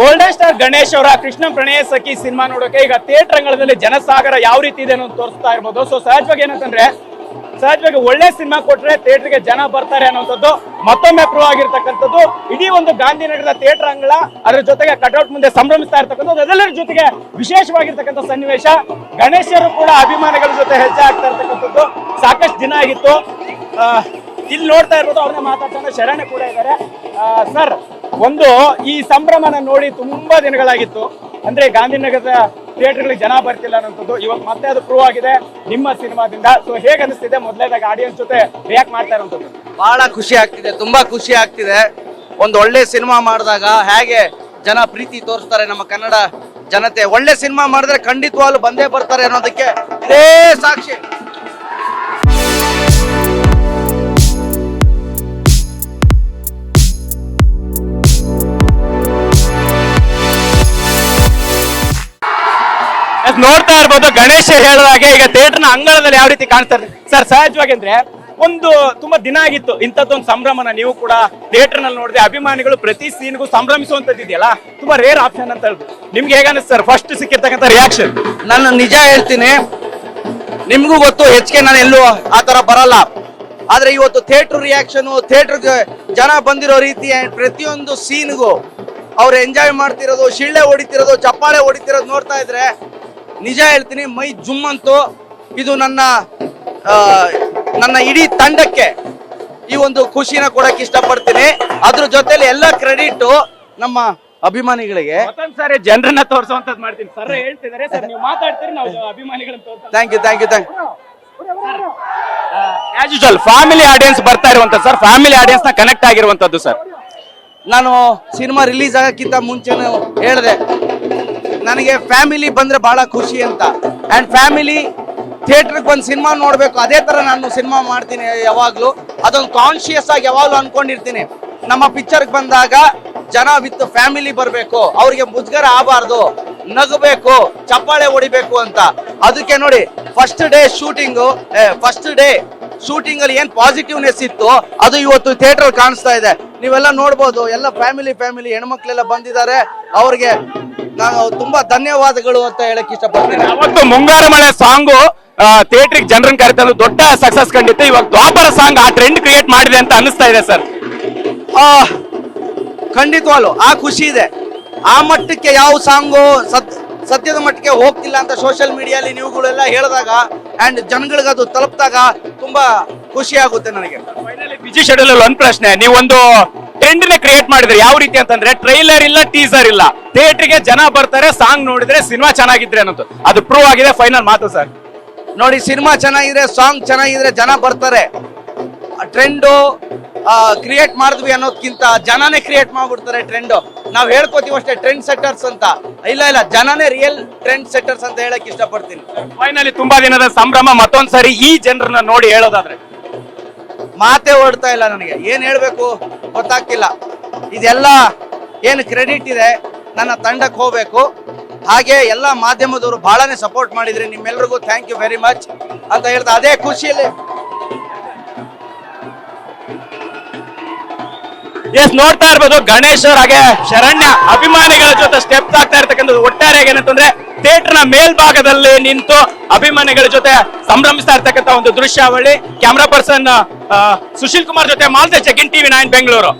Golden star Ganesh ಅವರ ಕೃಷ್ಣ ಪ್ರಣಯ ಸಖಿ cinema ನೋಡೋಕೆ ಈಗ ಥಿಯೇಟರ್ ಅಂಗಳದಲ್ಲಿ ಜನಸಾಗರ ಯಾವ ರೀತಿ ಇದೆ ಅನ್ನೋದು ತೋರಿಸ್ತಾ ಇರ್ಬೋದು. ಸೊ ಸಹಜವಾಗಿ ಏನಂತಂದ್ರೆ, ಸಹಜವಾಗಿ ಒಳ್ಳೆ ಸಿನಿಮಾ ಕೊಟ್ರೆ ಥಿಯೇಟರ್ಗೆ ಜನ ಬರ್ತಾರೆ ಅನ್ನೋಂಥದ್ದು ಮತ್ತೊಮ್ಮೆ ಪ್ರೂವ್ ಆಗಿರ್ತಕ್ಕಂಥದ್ದು. ಇಡೀ ಒಂದು ಗಾಂಧಿನಗರದ ಥಿಯೇಟರ್ ಅಂಗಳ ಅದರ ಜೊತೆಗೆ ಕಟೌಟ್ ಮುಂದೆ ಸಂಭ್ರಮಿಸ್ತಾ ಇರ್ತಕ್ಕಂಥದ್ದು. ಅದೆಲ್ಲರ ಜೊತೆಗೆ ವಿಶೇಷವಾಗಿರ್ತಕ್ಕಂಥ ಸನ್ನಿವೇಶ. ಗಣೇಶರು ಕೂಡ ಅಭಿಮಾನಿಗಳ ಜೊತೆ ಹೆಜ್ಜೆ ಆಗ್ತಾ ಇರ್ತಕ್ಕಂಥದ್ದು. ಸಾಕಷ್ಟು ದಿನ ಆಗಿತ್ತು. ಇಲ್ಲಿ ನೋಡ್ತಾ ಇರ್ಬೋದು ಅವ್ರನ್ನ ಮಾತಾಡ್ತಾ ಶರಣೆ ಕೂಡ ಇದ್ದಾರೆ. ಸರ್ ಒಂದು, ಈ ಸಂಭ್ರಮನ ನೋಡಿ ತುಂಬಾ ದಿನಗಳಾಗಿತ್ತು. ಅಂದ್ರೆ ಗಾಂಧಿನಗರದ ಥಿಯೇಟರ್ಗಳಿಗೆ ಜನ ಬರ್ತಿಲ್ಲ ಅನ್ನೋದು ಇವತ್ತು ಮತ್ತೆ ಅದು ಪ್ರೂವ್ ಆಗಿದೆ ನಿಮ್ಮ ಸಿನಿಮಾದಿಂದ. ಸೊ ಹೇಗೆ ಅನಿಸ್ತಿದೆ? ಮೊದಲೇದಾಗ ಆಡಿಯನ್ಸ್ ಜೊತೆ ರಿಯಾಕ್ಟ್ ಮಾಡ್ತಾ ಇರೋದು ಬಹಳ ಖುಷಿ ಆಗ್ತಿದೆ, ತುಂಬಾ ಖುಷಿ ಆಗ್ತಿದೆ. ಒಂದು ಒಳ್ಳೆ ಸಿನಿಮಾ ಮಾಡಿದಾಗ ಹೇಗೆ ಜನ ಪ್ರೀತಿ ತೋರಿಸ್ತಾರೆ ನಮ್ಮ ಕನ್ನಡ ಜನತೆ. ಒಳ್ಳೆ ಸಿನಿಮಾ ಮಾಡಿದ್ರೆ ಖಂಡಿತವಾಗ್ಲೂ ಬಂದೇ ಬರ್ತಾರೆ ಅನ್ನೋದಕ್ಕೆ ಇದೇ ಸಾಕ್ಷಿ. ನೋಡ್ತಾ ಇರ್ಬೋದು. ಗಣೇಶ ಹೇಳಿದಾಗೆ ಈಗ ಥಿಯೇಟರ್ನ ಅಂಗಳದಲ್ಲಿ ಯಾವ ರೀತಿ ಕಾಣಿಸ್ತಾ ಇರ್ತದೆ ಸರ್, ಸಹಜವಾಗಿ ಅಂದ್ರೆ ಒಂದು ತುಂಬಾ ದಿನ ಆಗಿತ್ತು ಇಂಥದ್ದೊಂದು ಸಂಭ್ರಮನ. ನೀವು ಕೂಡ ಥಿಯೇಟರ್ನಲ್ಲಿ ನೋಡಿದ್ರೆ ಅಭಿಮಾನಿಗಳು ಪ್ರತಿ ಸೀನ್ಗೂ ಸಂಭ್ರಮಿಸುವಂತದ್ದು ಇದೆಯಲ್ಲ? ತುಂಬಾ ರೇರ್ ಆಪ್ಷನ್ ಅಂತ ಹೇಳ್ಬೋದು. ನಿಮ್ಗೆ ಹೇಗೆ ಸರ್? ಫಸ್ಟ್ ಸಿಕ್ಕಿರ್ತಕ್ಕಂಥ ರಿಯಾಕ್ಷನ್ ನಾನು ನಿಜ ಹೇಳ್ತೀನಿ. ನಿಮ್ಗೂ ಗೊತ್ತು ಹೆಚ್ಚಿಗೆ ನಾನು ಎಲ್ಲೂ ಆ ತರ ಬರಲ್ಲ. ಆದ್ರೆ ಇವತ್ತು ಥಿಯೇಟರ್ ರಿಯಾಕ್ಷನ್ ಥಿಯೇಟರ್ ಜನ ಬಂದಿರೋ ರೀತಿ ಪ್ರತಿಯೊಂದು ಸೀನ್ಗೂ ಅವ್ರು ಎಂಜಾಯ್ ಮಾಡ್ತಿರೋದು, ಶಿಳ್ಳೆ ಹೊಡಿತಿರೋದು, ಚಪ್ಪಾಳೆ ಹೊಡಿತಿರೋದು ನೋಡ್ತಾ ಇದ್ರೆ ನಿಜ ಹೇಳ್ತೀನಿ ಮೈ ಜುಮ್ ಅಂತು ಇದು ನನ್ನ ನನ್ನ ಇಡೀ ತಂಡಕ್ಕೆ ಈ ಒಂದು ಖುಷಿನ ಕೊಡಕ್ಕೆ ಇಷ್ಟಪಡ್ತೀನಿ. ಅದ್ರ ಜೊತೆಲಿ ಎಲ್ಲ ಕ್ರೆಡಿಟ್ ನಮ್ಮ ಅಭಿಮಾನಿಗಳಿಗೆ. ಸಾರಿ ಜನರನ್ನ ತೋರಿಸುವಂತದ್ದು ಮಾಡ್ತೀನಿ. ಸರ್ ಹೇಳ್ತಿದ್ದಾರೆ ಸರ್ ನೀವು ಮಾತಾಡ್ತೀರಿ ನಾವು ಅಭಿಮಾನಿಗಳನ್ನ thank you thank you thank as usual family audience ಬರ್ತಾ ಇರುವಂತ ಸರ್. ಫ್ಯಾಮಿಲಿ ಆಡಿಯನ್ಸ್ನ ಕನೆಕ್ಟ್ ಆಗಿರುವಂತದ್ದು ಸರ್. ನಾನು ಸಿನಿಮಾ ರಿಲೀಸ್ ಆಗಕ್ಕಿಂತ ಮುಂಚೆನೂ ಹೇಳಿದೆ ನನಗೆ ಫ್ಯಾಮಿಲಿ ಬಂದ್ರೆ ಬಹಳ ಖುಷಿ ಅಂತ. ಅಂಡ್ ಫ್ಯಾಮಿಲಿ ಥಿಯೇಟ್ರಿಗೆ ಬಂದು ಸಿನಿಮಾ ನೋಡಬೇಕು. ಅದೇ ತರ ನಾನು ಸಿನಿಮಾ ಮಾಡ್ತೀನಿ ಯಾವಾಗಲೂ. ಅದೊಂದು ಕಾನ್ಶಿಯಸ್ ಆಗಿ ಯಾವಾಗ್ಲೂ ಅನ್ಕೊಂಡಿರ್ತೀನಿ. ನಮ್ಮ ಪಿಕ್ಚರ್ಗೆ ಬಂದಾಗ ಜನ ವಿತ್ ಫ್ಯಾಮಿಲಿ ಬರಬೇಕು. ಅವ್ರಿಗೆ ಮುಜುಗರ ಆಗಬಾರ್ದು. ನಗಬೇಕು. ಚಪ್ಪಾಳೆ ಹೊಡಿಬೇಕು ಅಂತ. ಅದಕ್ಕೆ ನೋಡಿ first day shooting first day shooting ಅಲ್ಲಿ ಏನ್ ಪಾಸಿಟಿವ್ನೆಸ್ ಇತ್ತು, ಅದು ಇವತ್ತು ಥಿಯೇಟರ್ ಕಾಣಿಸ್ತಾ ಇದೆ. ನೀವೆಲ್ಲ ನೋಡ್ಬೋದು, ಎಲ್ಲ ಫ್ಯಾಮಿಲಿ ಫ್ಯಾಮಿಲಿ ಹೆಣ್ಮಕ್ಳೆಲ್ಲ ಬಂದಿದ್ದಾರೆ. ಅವ್ರಿಗೆ ನಾನು ತುಂಬಾ ಧನ್ಯವಾದಗಳು ಅಂತ ಹೇಳಕ್ ಇಷ್ಟಪಡ್ತೀನಿ. ಅವತ್ತು ಮುಂಗಾರು ಮಳೆ ಸಾಂಗು ಥಿಯೇಟ್ರಿಗೆ ಜನರನ್ನ ಕರೆತಂದು ದೊಡ್ಡ ಸಕ್ಸಸ್ ಕಂಡಿತ್ತು. ಇವಾಗ ದ್ವಾಪರ ಸಾಂಗ್ ಆ ಟ್ರೆಂಡ್ ಕ್ರಿಯೇಟ್ ಮಾಡಿದೆ ಅಂತ ಅನಿಸ್ತಾ ಇದೆ ಸರ್. ಖಂಡಿತವಾಗ್ಲು ಆ ಖುಷಿ ಇದೆ. ಆ ಮಟ್ಟಕ್ಕೆ ಯಾವ ಸಾಂಗು ಸತ್ ಸತ್ಯದ ಮಟ್ಟಕ್ಕೆ ಹೋಗ್ತಿಲ್ಲ ಅಂತ ಸೋಷಿಯಲ್ ಮೀಡಿಯಲ್ಲಿ ನೀವುಗಳೆಲ್ಲ ಹೇಳಿದಾಗ ಅಂಡ್ ಜನಗಳಿಗೆ ಅದು ತಲುಪಿದಾಗ ತುಂಬಾ ಖುಷಿ ಆಗುತ್ತೆ ನನಗೆ. ಬಿಜಿ ಶೆಡ್ಯೂಲ್ ಒಂದ್ ಪ್ರಶ್ನೆ. ನೀವೊಂದು ಟ್ರೆಂಡ್ನ ಕ್ರಿಯೇಟ್ ಮಾಡಿದ್ರೆ ಯಾವ ರೀತಿ ಅಂತಂದ್ರೆ ಟ್ರೈಲರ್ ಇಲ್ಲ ಟೀಸರ್ ಇಲ್ಲ. ಥಿಯೇಟರ್ಗೆ ಜನ ಬರ್ತಾರೆ ಸಾಂಗ್ ನೋಡಿದ್ರೆ ಸಿನಿಮಾ ಚೆನ್ನಾಗಿದ್ರೆ ಅನ್ನೋದು. ಅದು ಪ್ರೂವ್ ಆಗಿದೆ ಫೈನಲ್ ಮಾತು ಸರ್ ನೋಡಿ ಸಿನಿಮಾ ಚೆನ್ನಾಗಿದ್ರೆ ಸಾಂಗ್ ಚೆನ್ನಾಗಿದ್ರೆ ಜನ ಬರ್ತಾರೆ. ಟ್ರೆಂಡು ಕ್ರಿಯೇಟ್ ಮಾಡಿದ್ವಿ ಅನ್ನೋದ್ಕಿಂತ ಜನನೇ ಕ್ರಿಯೇಟ್ ಮಾಡ್ಬಿಡ್ತಾರೆ ಟ್ರೆಂಡ್ ನಾವ್ ಹೇಳ್ಕೊತೀವಿ ಅಷ್ಟೇ ಟ್ರೆಂಡ್ ಸೆಟ್ಟರ್ಸ್ ಅಂತ. ಇಲ್ಲ ಇಲ್ಲ ಜನನೇ ರಿಯಲ್ ಟ್ರೆಂಡ್ ಸೆಟ್ಟರ್ಸ್ ಅಂತ ಹೇಳಕ್ ಇಷ್ಟಪಡ್ತೀನಿ. ಫೈನಲಿ ತುಂಬಾ ದಿನದ ಸಂಭ್ರಮ ಮತ್ತೊಂದ್ಸರಿ ಈ ಜನರನ್ನ ನೋಡಿ ಹೇಳೋದಾದ್ರೆ. ಮಾತೇ ಓಡ್ತಾ ಇಲ್ಲ ನನಗೆ. ಏನು ಹೇಳಬೇಕು? ಗೊತ್ತಾಗ್ತಿಲ್ಲ. ಇದೆಲ್ಲ ಏನು ಕ್ರೆಡಿಟ್ ಇದೆ? ನನ್ನ ತಂಡಕ್ಕೆ ಹೋಗ್ಬೇಕು. ಹಾಗೆ ಎಲ್ಲ ಮಾಧ್ಯಮದವರು ಬಹಳನೇ ಸಪೋರ್ಟ್ ಮಾಡಿದ್ರಿ. ನಿಮ್ಮೆಲ್ರಿಗೂ ಥ್ಯಾಂಕ್ ಯು ವೆರಿ ಮಚ್ ಅಂತ ಹೇಳ್ತಾ ಅದೇ ಖುಷಿಯಲ್ಲಿ. ಎಸ್ ನೋಡ್ತಾ ಇರ್ಬೋದು. ಗಣೇಶ್ ಅವ್ರ ಹಾಗೆ ಶರಣ್ಯ ಅಭಿಮಾನಿಗಳ ಜೊತೆ ಸ್ಟೆಪ್ ಆಗ್ತಾ ಇರ್ತಕ್ಕಂಥದ್ದು ಒಟ್ಟಾರೆ ಏನಂತಂದ್ರೆ ಥಿಯೇಟರ್ನ ಮೇಲ್ಭಾಗದಲ್ಲಿ ನಿಂತು ಅಭಿಮಾನಿಗಳ ಜೊತೆ ಸಂಭ್ರಮಿಸ್ತಾ ಇರ್ತಕ್ಕಂಥ ಒಂದು ದೃಶ್ಯಾವಳಿ. ಕ್ಯಾಮ್ರಾ ಪರ್ಸನ್ ಸುಶೀಲ್ ಕುಮಾರ್ ಜೊತೆ ಮಾಲ್ತೆ check in TV nine Bengaluru